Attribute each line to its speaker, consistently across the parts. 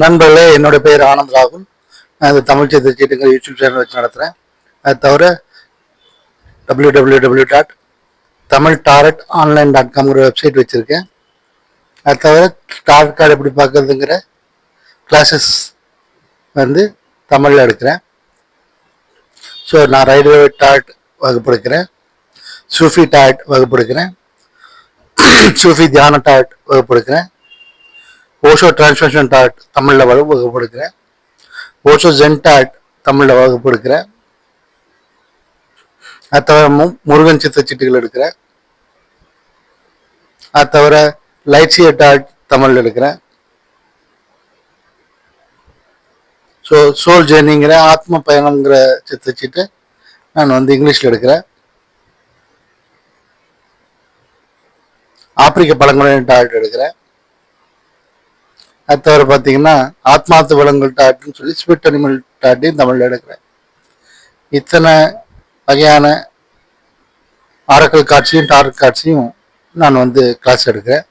Speaker 1: நண்பர்களே என்னோட பேர் ஆனந்த் ராகுல். நான் இந்த தமிழ் சித்திர சீட்டுங்கிற யூடியூப் சேனல் வச்சு நடத்துகிறேன் அது தவிர W W W dot Tamil tarot online dot காம்ங்கிற website வச்சுருக்கேன். அது தவிர டாரட் கார்டு எப்படி பார்க்குறதுங்கிற கிளாஸஸ் வந்து தமிழில் எடுக்கிறேன். ஸோ நான் ரயில்வே டாட் வகுப்பு எடுக்கிறேன் சூஃபி டாட் வகுப்பு எடுக்கிறேன் சூஃபி தியான டாட் வகுப்பு எடுக்கிறேன் ஓஷோ டிரான்ஸ்மிஷன் டாட் தமிழில் வகுப்படுக்கிறேன் ஓஷோ ஜென் டாட் தமிழில் வகுப்படுக்கிறேன் அது தவிர மு முருகன் சித்தச்சீட்டுகள் எடுக்கிறேன். அது தவிர லைட்ஸிய டாட் தமிழில் எடுக்கிறேன். ஸோ சோல் ஜேர்னிங்கிற ஆத்ம பயணம்ங்கிற சித்தச்சீட்டு நான் வந்து இங்கிலீஷில் எடுக்கிறேன். ஆப்பிரிக்க பழங்குடியின டாட் எடுக்கிறேன். அது தவிர பார்த்தீங்கன்னா ஆத்மார்த்த விலங்குகள் டாட்னு சொல்லி ஸ்பிரிட் அனிமல் டாட்டையும் தமிழில் எடுக்கிறேன். இத்தனை வகையான ஆரக்கல் காட்சியும் டார்க் காட்சியும் நான் வந்து கிளாஸ் எடுக்கிறேன்.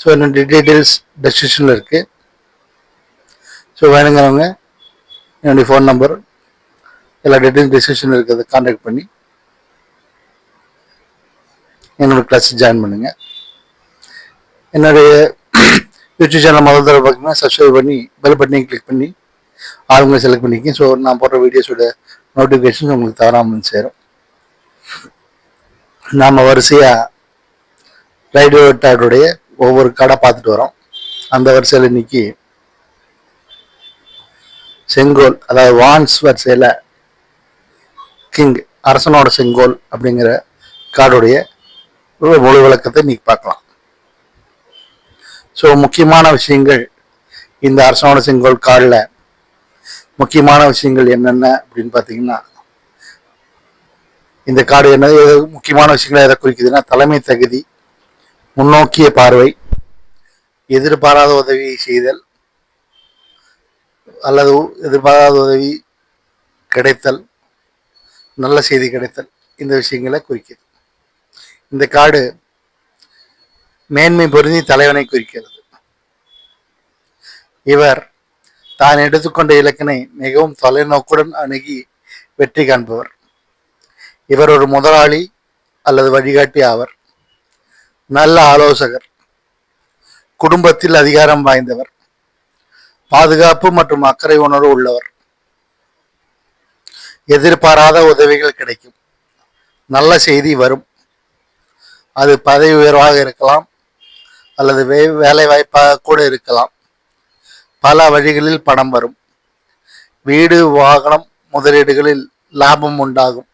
Speaker 1: ஸோ என்னுடைய டீட்டெயில்ஸ் டெஸ்கிரிப்ஷனில் இருக்குது ஸோ வேணுங்கிறவங்க என்னுடைய ஃபோன் நம்பர் எல்லா டீட்டெயில்ஸ் டெஸ்கிரிப்ஷனில் இருக்கிறத கான்டாக்ட் பண்ணி என்னோடய கிளாஸ் ஜாயின் பண்ணுங்கள் என்னுடைய யூடியூப் சேனல் முதல் தடவை பார்த்தீங்கன்னா சப்ஸ்கிரைப் பண்ணி பெல் பட்டனையும் கிளிக் பண்ணி ஆளுங்களை செலக்ட் பண்ணிக்கேன் ஸோ நான் போடுற வீடியோஸோட நோட்டிஃபிகேஷன்ஸ் உங்களுக்கு தவறாமல் சேரும். நாம் வரிசையாக ரைடியோ டாடுடைய ஒவ்வொரு கடை பார்த்துட்டு வரோம். அந்த வரிசையில் இன்னைக்கு செங்கோல் அதாவது வான்ஸ் வரிசையில் கிங் அரசனோட செங்கோல் அப்படிங்கிற கார்டுடைய முழு விளக்கத்தை இன்னைக்கு பார்க்கலாம். ஸோ முக்கியமான விஷயங்கள் இந்த அரசவண செங்கோல் காலில் முக்கியமான விஷயங்கள் என்னென்ன அப்படின்னு பார்த்தீங்கன்னா இந்த காடு என்ன முக்கியமான விஷயங்களை எதை குறிக்குதுன்னா தலைமை தகுதி முன்னோக்கிய பார்வை எதிர்பாராத உதவி செய்தல் அல்லது எதிர்பாராத உதவி கிடைத்தல் நல்ல செய்தி கிடைத்தல் இந்த விஷயங்களை குறிக்கிறது இந்த காடு மேன்மை பொருந்தி தலைவனை குறிக்கிறது. இவர் தான் எடுத்துக்கொண்ட இலக்கினை மிகவும் தொலைநோக்குடன் அணுகி வெற்றி காண்பவர். இவர் ஒரு முதலாளி அல்லது வழிகாட்டி ஆவர். நல்ல ஆலோசகர். குடும்பத்தில் அதிகாரம் வாய்ந்தவர். பாதுகாப்பு மற்றும் அக்கறை உணர்வு உள்ளவர். எதிர்பாராத உதவிகள் கிடைக்கும். நல்ல செய்தி வரும். அது பதவி உயர்வாக இருக்கலாம். அல்லது வே வேலை வாய்ப்பாக கூட இருக்கலாம். பல வழிகளில் பணம் வரும். வீடு வாகனம் முதலீடுகளில் லாபம் உண்டாகும்.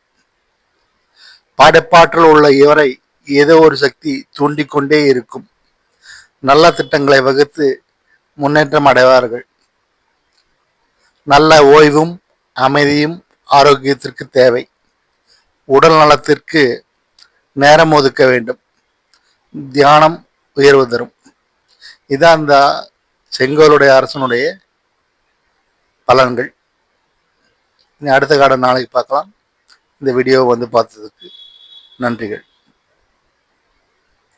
Speaker 1: படைப்பாற்றல் உள்ள இவரை ஏதோ ஒரு சக்தி தூண்டிக்கொண்டே இருக்கும். நல்ல திட்டங்களை வகுத்து முன்னேற்றம் அடைவார்கள். நல்ல ஓய்வும் அமைதியும் ஆரோக்கியத்திற்கு தேவை. உடல் நலத்திற்கு நேரம் ஒதுக்க வேண்டும். தியானம் உயர்வு தரும். இதான் அந்த செங்கோலுடைய அரசனுடைய பலன்கள். இனி அடுத்த காலம் நாளைக்கு பார்க்கலாம். இந்த வீடியோ வந்து பார்த்ததுக்கு நன்றிகள்.